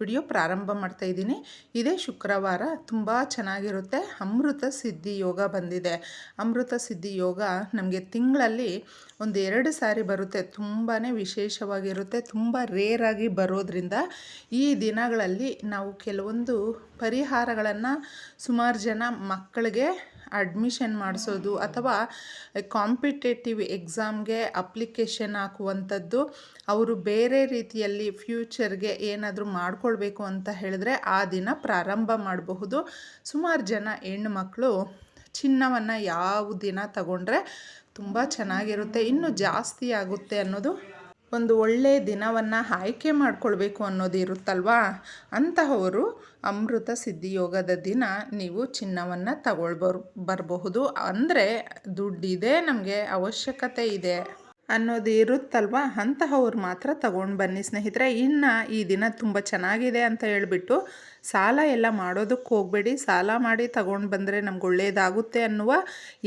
Video ಪ್ರಾರಂಭ ಮಾಡ್ತಾ ಇದ್ದೀನಿ. ಇದೇ ಶುಕ್ರವಾರ ತುಂಬ ಚೆನ್ನಾಗಿರುತ್ತೆ. ಅಮೃತ ಸಿದ್ಧಿ ಯೋಗ ಬಂದಿದೆ. ಅಮೃತ ಸಿದ್ಧಿ ಯೋಗ ನಮಗೆ ತಿಂಗಳಲ್ಲಿ ಒಂದು ಎರಡು ಸಾರಿ ಬರುತ್ತೆ. ತುಂಬಾ ವಿಶೇಷವಾಗಿರುತ್ತೆ. ತುಂಬ ರೇರಾಗಿ ಬರೋದ್ರಿಂದ ಈ ದಿನಗಳಲ್ಲಿ ನಾವು ಕೆಲವೊಂದು ಪರಿಹಾರಗಳನ್ನು ಸುಮಾರು ಜನ ಮಕ್ಕಳಿಗೆ ಅಡ್ಮಿಷನ್ ಮಾಡಿಸೋದು ಅಥವಾ ಕಾಂಪಿಟೇಟಿವ್ ಎಕ್ಸಾಮ್ಗೆ ಅಪ್ಲಿಕೇಶನ್ ಹಾಕುವಂಥದ್ದು, ಅವರು ಬೇರೆ ರೀತಿಯಲ್ಲಿ ಫ್ಯೂಚರ್ಗೆ ಏನಾದರೂ ಮಾಡಿಕೊಳ್ಬೇಕು ಅಂತ ಹೇಳಿದ್ರೆ ಆ ದಿನ ಪ್ರಾರಂಭ ಮಾಡಬಹುದು. ಸುಮಾರು ಜನ ಹೆಣ್ಣುಮಕ್ಕಳು ಚಿನ್ನವನ್ನು ಯಾವ ದಿನ ತಗೊಂಡ್ರೆ ತುಂಬ ಚೆನ್ನಾಗಿರುತ್ತೆ. ಇನ್ನೂ ಜಾಸ್ತಿ ಆಗುತ್ತೆ ಅನ್ನೋದು ಒಂದು ಒಳ್ಳೆಯ ದಿನವನ್ನು ಆಯ್ಕೆ ಮಾಡಿಕೊಳ್ಬೇಕು ಅನ್ನೋದು ಇರುತ್ತಲ್ವಾ? ಅಂತಹವರು ಅಮೃತ ಸಿದ್ಧಿಯೋಗದ ದಿನ ನೀವು ಚಿನ್ನವನ್ನು ತಗೊಳ್ಬರ್, ಬರಬಹುದು. ಅಂದರೆ ದುಡ್ಡಿದೆ, ನಮಗೆ ಅವಶ್ಯಕತೆ ಇದೆ ಅನ್ನೋದು ಇರುತ್ತಲ್ವ? ಅಂತಹವ್ರು ಮಾತ್ರ ತಗೊಂಡು ಬನ್ನಿ ಸ್ನೇಹಿತರೆ. ಇನ್ನು ಈ ದಿನ ತುಂಬ ಚೆನ್ನಾಗಿದೆ ಅಂತ ಹೇಳ್ಬಿಟ್ಟು ಸಾಲ ಎಲ್ಲ ಮಾಡೋದಕ್ಕೆ ಹೋಗಬೇಡಿ. ಸಾಲ ಮಾಡಿ ತಗೊಂಡು ಬಂದರೆ ನಮ್ಗೆ ಒಳ್ಳೆಯದಾಗುತ್ತೆ ಅನ್ನುವ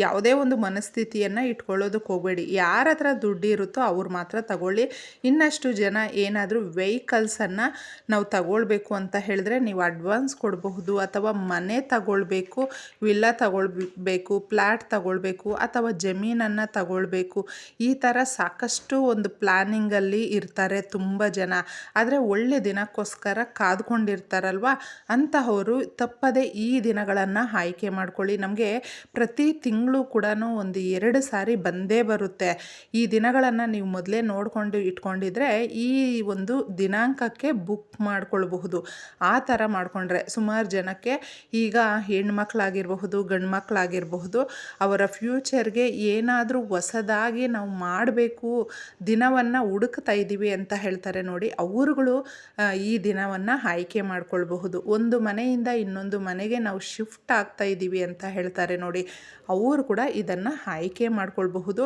ಯಾವುದೇ ಒಂದು ಮನಸ್ಥಿತಿಯನ್ನು ಇಟ್ಕೊಳ್ಳೋದಕ್ಕೆ ಹೋಗಬೇಡಿ. ಯಾರ ಹತ್ರ ದುಡ್ಡು ಇರುತ್ತೋ ಅವ್ರು ಮಾತ್ರ ತಗೊಳ್ಳಿ. ಇನ್ನಷ್ಟು ಜನ ಏನಾದರೂ ವೆಹಿಕಲ್ಸನ್ನು ನಾವು ತಗೊಳ್ಬೇಕು ಅಂತ ಹೇಳಿದ್ರೆ ನೀವು ಅಡ್ವಾನ್ಸ್ ಕೊಡಬಹುದು ಅಥವಾ ಮನೆ ತಗೊಳ್ಬೇಕು ವಿಲ್ಲ ತಗೊಳ್ಬೇಕು ಪ್ಲ್ಯಾಟ್ ತಗೊಳ್ಬೇಕು ಅಥವಾ ಜಮೀನನ್ನು ತಗೊಳ್ಬೇಕು. ಈ ಥರ ಸಾಕಷ್ಟು ಒಂದು ಪ್ಲ್ಯಾನಿಂಗಲ್ಲಿ ಇರ್ತಾರೆ ತುಂಬ ಜನ. ಆದರೆ ಒಳ್ಳೆ ದಿನಕ್ಕೋಸ್ಕರ ಕಾದ್ಕೊಂಡಿರ್ತಾರಲ್ವ? ಅಂತಹವರು ತಪ್ಪದೆ ಈ ದಿನಗಳನ್ನು ಆಯ್ಕೆ ಮಾಡ್ಕೊಳ್ಳಿ. ನಮಗೆ ಪ್ರತಿ ತಿಂಗಳು ಕೂಡ ಒಂದು ಎರಡು ಸಾರಿ ಬಂದೇ ಬರುತ್ತೆ. ಈ ದಿನಗಳನ್ನು ನೀವು ಮೊದಲೇ ನೋಡಿಕೊಂಡು ಇಟ್ಕೊಂಡಿದ್ರೆ ಈ ಒಂದು ದಿನಾಂಕಕ್ಕೆ ಬುಕ್ ಮಾಡ್ಕೊಳ್ಬಹುದು. ಆ ಥರ ಮಾಡಿಕೊಂಡ್ರೆ ಸುಮಾರು ಜನಕ್ಕೆ ಈಗ ಹೆಣ್ಮಕ್ಳಾಗಿರಬಹುದು ಗಂಡು ಮಕ್ಕಳಾಗಿರಬಹುದು ಅವರ ಫ್ಯೂಚರ್ಗೆ ಏನಾದರೂ ಹೊಸದಾಗಿ ನಾವು ಮಾಡಬೇಕು, ದಿನವನ್ನು ಹುಡುಕ್ತಾ ಇದ್ದೀವಿ ಅಂತ ಹೇಳ್ತಾರೆ ನೋಡಿ, ಅವರುಗಳು ಈ ದಿನವನ್ನು ಆಯ್ಕೆ ಮಾಡ್ಕೊಳ್ಬಹುದು. ಒಂದು ಮನೆಯಿಂದ ಇನ್ನೊಂದು ಮನೆಗೆ ನಾವು ಶಿಫ್ಟ್ ಆಗ್ತಾ ಇದ್ದೀವಿ ಅಂತ ಹೇಳ್ತಾರೆ ನೋಡಿ. ಅವರು ಕೂಡ ಇದನ್ನು ಆಯ್ಕೆ ಮಾಡ್ಕೊಳ್ಬಹುದು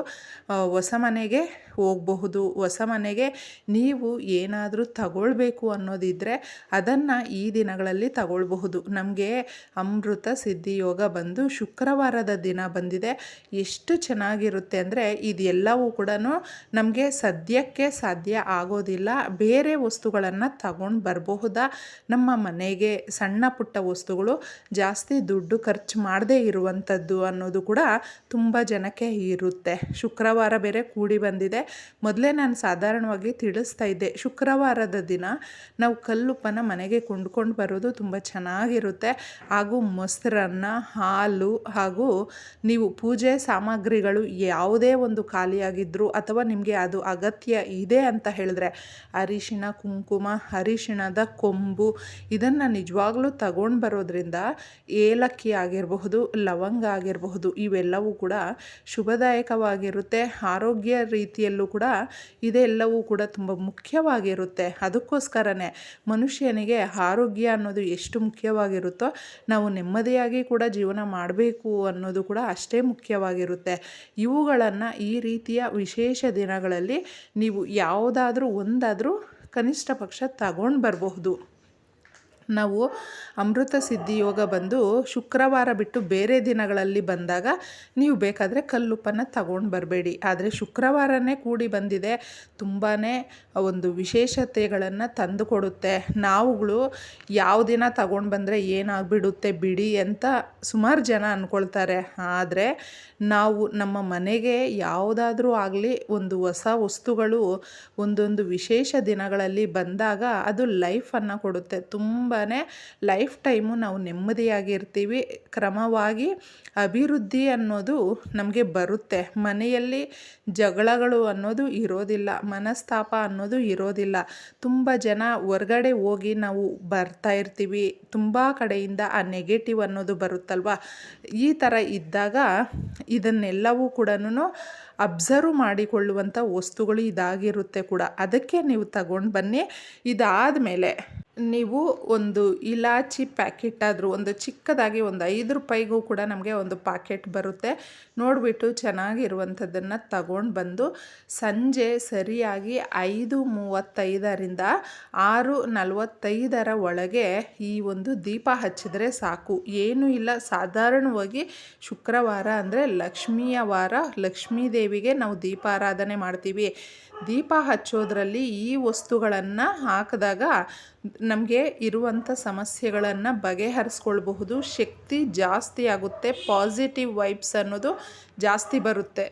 ಹೊಸ ಮನೆಗೆ ಹೋಗಬಹುದು. ಹೊಸ ಮನೆಗೆ ನೀವು ಏನಾದರೂ ತಗೊಳ್ಬೇಕು ಅನ್ನೋದಿದ್ದರೆ ಅದನ್ನು ಈ ದಿನಗಳಲ್ಲಿ ತಗೊಳ್ಬಹುದು. ನಮಗೆ ಅಮೃತ ಸಿದ್ಧಿಯೋಗ ಬಂದು ಶುಕ್ರವಾರದ ದಿನ ಬಂದಿದೆ. ಎಷ್ಟು ಚೆನ್ನಾಗಿರುತ್ತೆ ಅಂದರೆ ಇದೆಲ್ಲವೂ ಕೂಡ ನಮಗೆ ಸದ್ಯಕ್ಕೆ ಸಾಧ್ಯ ಆಗೋದಿಲ್ಲ. ಬೇರೆ ವಸ್ತುಗಳನ್ನು ತಗೊಂಡು ಬರಬಹುದಾ? ನಮ್ಮ ಮನೆಗೆ ಸಣ್ಣ ಪುಟ್ಟ ವಸ್ತುಗಳು ಜಾಸ್ತಿ ದುಡ್ಡು ಖರ್ಚು ಮಾಡದೇ ಇರುವಂಥದ್ದು ಅನ್ನೋದು ಕೂಡ ತುಂಬ ಜನಕ್ಕೆ ಇರುತ್ತೆ. ಶುಕ್ರವಾರ ಬೇರೆ ಕೂಡಿ ಬಂದಿದೆ. ಮೊದಲೇ ನಾನು ಸಾಧಾರಣವಾಗಿ ತಿಳಿಸ್ತಾ ಇದ್ದೆ, ಶುಕ್ರವಾರದ ದಿನ ನಾವು ಕಲ್ಲುಪ್ಪನ ಮನೆಗೆ ಕೊಂಡ್ಕೊಂಡು ಬರೋದು ತುಂಬ ಚೆನ್ನಾಗಿರುತ್ತೆ. ಹಾಗೂ ಮೊಸರನ್ನ, ಹಾಲು ಹಾಗೂ ನೀವು ಪೂಜೆ ಸಾಮಗ್ರಿಗಳು ಯಾವುದೇ ಒಂದು ಖಾಲಿಯಾಗಿದ್ದರೂ ಅಥವಾ ನಿಮಗೆ ಅದು ಅಗತ್ಯ ಇದೆ ಅಂತ ಹೇಳಿದ್ರೆ ಅರಿಶಿಣ, ಕುಂಕುಮ, ಅರಿಶಿಣದ ಕೊಂಬು ಇದನ್ನು ನಿಜವಾಗ್ಲೂ ತಗೊಂಡು ಬರೋದ್ರಿಂದ ಏಲಕ್ಕಿ ಆಗಿರಬಹುದು, ಲವಂಗ ಆಗಿರಬಹುದು, ಇವೆಲ್ಲವೂ ಕೂಡ ಶುಭದಾಯಕವಾಗಿರುತ್ತೆ. ಆರೋಗ್ಯ ರೀತಿಯಲ್ಲೂ ಕೂಡ ಇದೆಲ್ಲವೂ ಕೂಡ ತುಂಬ ಮುಖ್ಯವಾಗಿರುತ್ತೆ. ಅದಕ್ಕೋಸ್ಕರನೇ ಮನುಷ್ಯನಿಗೆ ಆರೋಗ್ಯ ಅನ್ನೋದು ಎಷ್ಟು ಮುಖ್ಯವಾಗಿರುತ್ತೋ ನಾವು ನೆಮ್ಮದಿಯಾಗಿ ಕೂಡ ಜೀವನ ಮಾಡಬೇಕು ಅನ್ನೋದು ಕೂಡ ಅಷ್ಟೇ ಮುಖ್ಯವಾಗಿರುತ್ತೆ. ಇವುಗಳನ್ನು ಈ ರೀತಿಯ ವಿಶೇಷ ದಿನಗಳಲ್ಲಿ ನೀವು ಯಾವುದಾದ್ರೂ, ಒಂದಾದರೂ ಕನಿಷ್ಠ ಪಕ್ಷ ತಗೊಂಡು ಬರಬಹುದು. ನಾವು ಅಮೃತ ಸಿದ್ಧಿ ಯೋಗ ಬಂದು ಶುಕ್ರವಾರ ಬಿಟ್ಟು ಬೇರೆ ದಿನಗಳಲ್ಲಿ ಬಂದಾಗ ನೀವು ಬೇಕಾದರೆ ಕಲ್ಲುಪ್ಪನ್ನು ತಗೊಂಡು ಬರಬೇಡಿ. ಆದರೆ ಶುಕ್ರವಾರನೇ ಕೂಡಿ ಬಂದಿದೆ. ತುಂಬಾ ಒಂದು ವಿಶೇಷತೆಗಳನ್ನು ತಂದು ಕೊಡುತ್ತೆ ನಾವುಗಳು ಯಾವ ದಿನ ತಗೊಂಡು ಬಂದರೆ ಏನಾಗ್ಬಿಡುತ್ತೆ ಬಿಡಿ ಅಂತ ಸುಮಾರು ಜನ ಅಂದ್ಕೊಳ್ತಾರೆ ಆದರೆ ನಾವು ನಮ್ಮ ಮನೆಗೆ ಯಾವುದಾದ್ರೂ ಆಗಲಿ ಒಂದು ಹೊಸ ವಸ್ತುಗಳು, ಒಂದೊಂದು ವಿಶೇಷ ದಿನಗಳಲ್ಲಿ ಬಂದಾಗ ಅದು ಲೈಫನ್ನು ಕೊಡುತ್ತೆ. ತುಂಬ ಲೈಫ್ ಟೈಮು ನಾವು ನೆಮ್ಮದಿಯಾಗಿರ್ತೀವಿ. ಕ್ರಮವಾಗಿ ಅಭಿವೃದ್ಧಿ ಅನ್ನೋದು ನಮಗೆ ಬರುತ್ತೆ. ಮನೆಯಲ್ಲಿ ಜಗಳಗಳು ಅನ್ನೋದು ಇರೋದಿಲ್ಲ, ಮನಸ್ತಾಪ ಅನ್ನೋದು ಇರೋದಿಲ್ಲ. ತುಂಬ ಜನ ಹೊರ್ಗಡೆ ಹೋಗಿ ನಾವು ಬರ್ತಾ ಇರ್ತೀವಿ. ತುಂಬ ಕಡೆಯಿಂದ ಆ ನೆಗೆಟಿವ್ ಅನ್ನೋದು ಬರುತ್ತಲ್ವ? ಈ ಥರ ಇದ್ದಾಗ ಇದನ್ನೆಲ್ಲವೂ ಕೂಡ ಅಬ್ಸರ್ವ್ ಮಾಡಿಕೊಳ್ಳುವಂಥ ವಸ್ತುಗಳು ಇದಾಗಿರುತ್ತೆ ಕೂಡ. ಅದಕ್ಕೆ ನೀವು ತಗೊಂಡು ಬನ್ನಿ. ಇದಾದ ಮೇಲೆ ನೀವು ಒಂದು ಇಲಾಚಿ ಪ್ಯಾಕೆಟ್ ಆದರೂ, ಒಂದು ಚಿಕ್ಕದಾಗಿ ಒಂದು ಐದು ರೂಪಾಯಿಗೂ ಕೂಡ ನಮಗೆ ಒಂದು ಪ್ಯಾಕೆಟ್ ಬರುತ್ತೆ. ನೋಡಿಬಿಟ್ಟು ಚೆನ್ನಾಗಿರುವಂಥದ್ದನ್ನು ತಗೊಂಡು ಬಂದು ಸಂಜೆ ಸರಿಯಾಗಿ ಐದು ಮೂವತ್ತೈದರಿಂದ ಆರು ನಲವತ್ತೈದರ ಒಳಗೆ ಈ ಒಂದು ದೀಪ ಹಚ್ಚಿದರೆ ಸಾಕು. ಏನೂ ಇಲ್ಲ, ಸಾಧಾರಣವಾಗಿ ಶುಕ್ರವಾರ ಅಂದರೆ ಲಕ್ಷ್ಮಿಯ ವಾರ ಲಕ್ಷ್ಮೀ ದೇವಿಗೆ ನಾವು ದೀಪಾರಾಧನೆ ಮಾಡ್ತೀವಿ. ದೀಪ ಹಚ್ಚೋದ್ರಲ್ಲಿ ಈ ವಸ್ತುಗಳನ್ನು ಹಾಕಿದಾಗ ನಮಗೆ ಇರುವಂಥ ಸಮಸ್ಯೆಗಳನ್ನು ಬಗೆಹರಿಸ್ಕೊಳ್ಬಹುದು. ಶಕ್ತಿ ಜಾಸ್ತಿ ಆಗುತ್ತೆ. ಪಾಸಿಟಿವ್ ವೈಬ್ಸ್ ಅನ್ನೋದು ಜಾಸ್ತಿ ಬರುತ್ತೆ.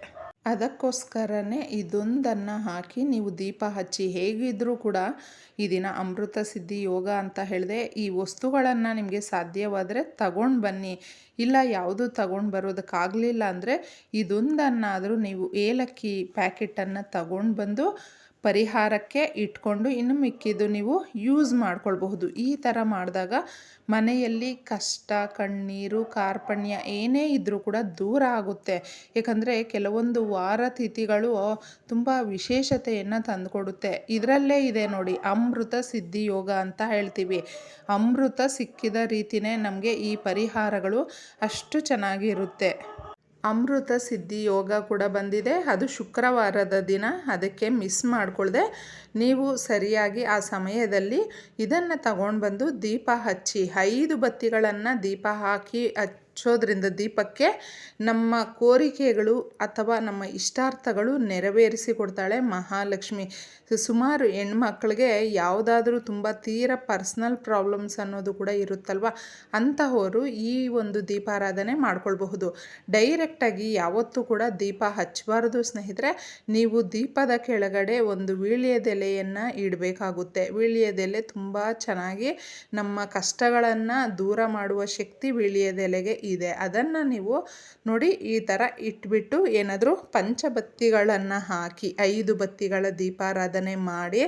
ಅದಕ್ಕೋಸ್ಕರನೇ ಇದೊಂದನ್ನು ಹಾಕಿ ನೀವು ದೀಪ ಹಚ್ಚಿ ಹೇಗಿದ್ದರೂ ಕೂಡ ಈ ದಿನ ಅಮೃತ ಸಿದ್ಧಿ ಯೋಗ ಅಂತ ಹೇಳಿದೆ ಈ ವಸ್ತುಗಳನ್ನು ನಿಮಗೆ ಸಾಧ್ಯವಾದರೆ ತಗೊಂಡು ಬನ್ನಿ. ಇಲ್ಲ ಯಾವುದು ತಗೊಂಡು ಬರೋದಕ್ಕಾಗಲಿಲ್ಲ ಅಂದರೆ ಇದೊಂದನ್ನಾದರೂ ನೀವು ಏಲಕ್ಕಿ ಪ್ಯಾಕೆಟನ್ನು ತಗೊಂಡು ಬಂದು ಪರಿಹಾರಕ್ಕೆ ಇಟ್ಕೊಂಡು ಇನ್ನು ಮಿಕ್ಕಿದ್ದು ನೀವು ಯೂಸ್ ಮಾಡ್ಕೊಳ್ಬಹುದು. ಈ ಥರ ಮಾಡಿದಾಗ ಮನೆಯಲ್ಲಿ ಕಷ್ಟ, ಕಣ್ಣೀರು, ಕಾರ್ಪಣ್ಯ ಏನೇ ಇದ್ದರೂ ಕೂಡ ದೂರ ಆಗುತ್ತೆ. ಏಕೆಂದರೆ ಕೆಲವೊಂದು ವಾರ ತಿಥಿಗಳು ತುಂಬ ವಿಶೇಷತೆಯನ್ನು ತಂದುಕೊಡುತ್ತೆ. ಇದರಲ್ಲೇ ಇದೆ ನೋಡಿ, ಅಮೃತ ಸಿದ್ಧಿ ಯೋಗ ಅಂತ ಹೇಳ್ತೀವಿ. ಅಮೃತ ಸಿಕ್ಕಿದ ರೀತಿಯೇ ನಮಗೆ ಈ ಪರಿಹಾರಗಳು ಅಷ್ಟು ಚೆನ್ನಾಗಿರುತ್ತೆ. ಅಮೃತ ಸಿದ್ಧಿ ಯೋಗ ಕೂಡ ಬಂದಿದೆ. ಅದು ಶುಕ್ರವಾರದ ದಿನ. ಅದಕ್ಕೆ ಮಿಸ್ ಮಾಡಿಕೊಳ್ಳದೆ ನೀವು ಸರಿಯಾಗಿ ಆ ಸಮಯದಲ್ಲಿ ಇದನ್ನು ತಗೊಂಡು ಬಂದು ದೀಪ ಹಚ್ಚಿ, ಐದು ಬತ್ತಿಗಳನ್ನು ದೀಪ ಹಾಕಿ ಹಚ್ಚೋದ್ರಿಂದ ದೀಪಕ್ಕೆ ನಮ್ಮ ಕೋರಿಕೆಗಳು ಅಥವಾ ನಮ್ಮ ಇಷ್ಟಾರ್ಥಗಳು ನೆರವೇರಿಸಿ ಕೊಡ್ತಾಳೆ ಮಹಾಲಕ್ಷ್ಮಿ. ಸುಮಾರು ಹೆಣ್ಮಕ್ಳಿಗೆ ಯಾವುದಾದ್ರೂ ತುಂಬ ತೀರ ಪರ್ಸ್ನಲ್ ಪ್ರಾಬ್ಲಮ್ಸ್ ಅನ್ನೋದು ಕೂಡ ಇರುತ್ತಲ್ವ? ಅಂತಹವರು ಈ ಒಂದು ದೀಪಾರಾಧನೆ ಮಾಡ್ಕೊಳ್ಬಹುದು. ಡೈರೆಕ್ಟಾಗಿ ಯಾವತ್ತೂ ಕೂಡ ದೀಪ ಹಚ್ಚಬಾರ್ದು ಸ್ನೇಹಿತರೆ. ನೀವು ದೀಪದ ಕೆಳಗಡೆ ಒಂದು ವೀಳ್ಯದೆಲೆಯನ್ನು ಇಡಬೇಕಾಗುತ್ತೆ. ವೀಳ್ಯದೆಲೆ ತುಂಬ ಚೆನ್ನಾಗಿ ನಮ್ಮ ಕಷ್ಟಗಳನ್ನು ದೂರ ಮಾಡುವ ಶಕ್ತಿ ವೀಳ್ಯದೆಲೆಗೆ ಇದೆ. ಅದನ್ನು ನೀವು ನೋಡಿ ಈ ಥರ ಇಟ್ಬಿಟ್ಟು ಏನಾದರೂ ಪಂಚಬತ್ತಿಗಳನ್ನು ಹಾಕಿ, ಐದು ಬತ್ತಿಗಳ ದೀಪಾರಾಧನೆ ಮಾಡಿ,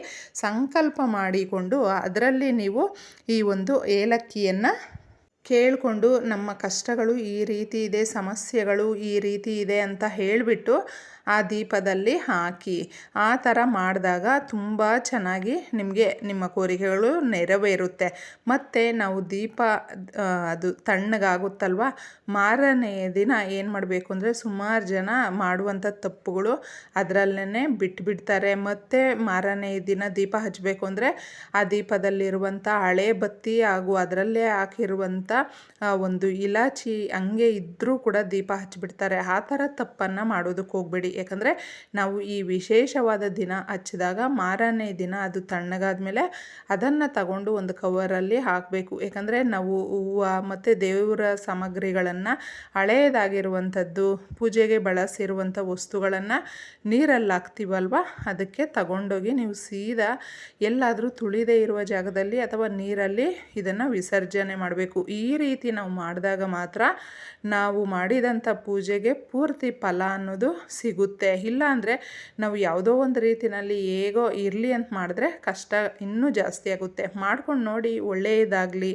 ಸಂಕಲ್ಪ ಮಾಡಿಕೊಂಡು ಅದರಲ್ಲಿ ನೀವು ಈ ಒಂದು ಏಲಕ್ಕಿಯನ್ನು ಕೇಳಿಕೊಂಡು ನಮ್ಮ ಕಷ್ಟಗಳು ಈ ರೀತಿ ಇದೆ, ಸಮಸ್ಯೆಗಳು ಈ ರೀತಿ ಇದೆ ಅಂತ ಹೇಳಿಬಿಟ್ಟು ಆ ದೀಪದಲ್ಲಿ ಹಾಕಿ, ಆ ಥರ ಮಾಡಿದಾಗ ತುಂಬ ಚೆನ್ನಾಗಿ ನಿಮಗೆ ನಿಮ್ಮ ಕೋರಿಕೆಗಳು ನೆರವೇರುತ್ತೆ. ಮತ್ತು ನಾವು ದೀಪ ಅದು ತಣ್ಣಗಾಗುತ್ತಲ್ವ? ಮಾರನೇ ದಿನ ಏನು ಮಾಡಬೇಕು ಅಂದರೆ ಸುಮಾರು ಜನ ಮಾಡುವಂಥ ತಪ್ಪುಗಳು ಅದರಲ್ಲೇ ಬಿಟ್ಬಿಡ್ತಾರೆ. ಮತ್ತು ಮಾರನೇ ದಿನ ದೀಪ ಹಚ್ಚಬೇಕು ಅಂದರೆ ಆ ದೀಪದಲ್ಲಿರುವಂಥ ಹಳೆ ಬತ್ತಿ ಹಾಗೂ ಅದರಲ್ಲೇ ಹಾಕಿರುವಂಥ ಒಂದು ಇಲಾಚಿ ಹಂಗೆ ಇದ್ದರೂ ಕೂಡ ದೀಪ ಹಚ್ಚಿಬಿಡ್ತಾರೆ ಆ ಥರ ತಪ್ಪನ್ನು ಮಾಡೋದಕ್ಕೆ ಹೋಗ್ಬೇಡಿ. ಯಾಕಂದರೆ ನಾವು ಈ ವಿಶೇಷವಾದ ದಿನ ಹಚ್ಚಿದಾಗ ಮಾರನೇ ದಿನ ಅದು ತಣ್ಣಗಾದ ಮೇಲೆ ಅದನ್ನು ತಗೊಂಡು ಒಂದು ಕವರಲ್ಲಿ ಹಾಕಬೇಕು. ಯಾಕಂದರೆ ನಾವು ಹೂವು ಮತ್ತು ದೇವರ ಸಾಮಗ್ರಿಗಳನ್ನು ಹಳೆಯದಾಗಿರುವಂಥದ್ದು ಪೂಜೆಗೆ ಬಳಸಿರುವಂಥ ವಸ್ತುಗಳನ್ನು ನೀರಲ್ಲಿ ಹಾಕ್ತೀವಲ್ವ? ಅದಕ್ಕೆ ತಗೊಂಡೋಗಿ ನೀವು ಸೀದಾ ಎಲ್ಲಾದರೂ ತುಳಿದೇ ಇರುವ ಜಾಗದಲ್ಲಿ ಅಥವಾ ನೀರಲ್ಲಿ ಇದನ್ನು ವಿಸರ್ಜನೆ ಮಾಡಬೇಕು. ಈ ರೀತಿ ನಾವು ಮಾಡಿದಾಗ ಮಾತ್ರ ನಾವು ಮಾಡಿದಂಥ ಪೂಜೆಗೆ ಪೂರ್ತಿ ಫಲ ಅನ್ನೋದು ಸಿಗುತ್ತೆ. ಇಲ್ಲ ಅಂದರೆ ನಾವು ಯಾವುದೋ ಒಂದು ರೀತಿಯಲ್ಲಿ ಹೇಗೋ ಇರಲಿ ಅಂತ ಮಾಡಿದ್ರೆ ಕಷ್ಟ ಇನ್ನೂ ಜಾಸ್ತಿ ಆಗುತ್ತೆ. ಮಾಡ್ಕೊಂಡು ನೋಡಿ ಒಳ್ಳೆಯದಾಗಲಿ.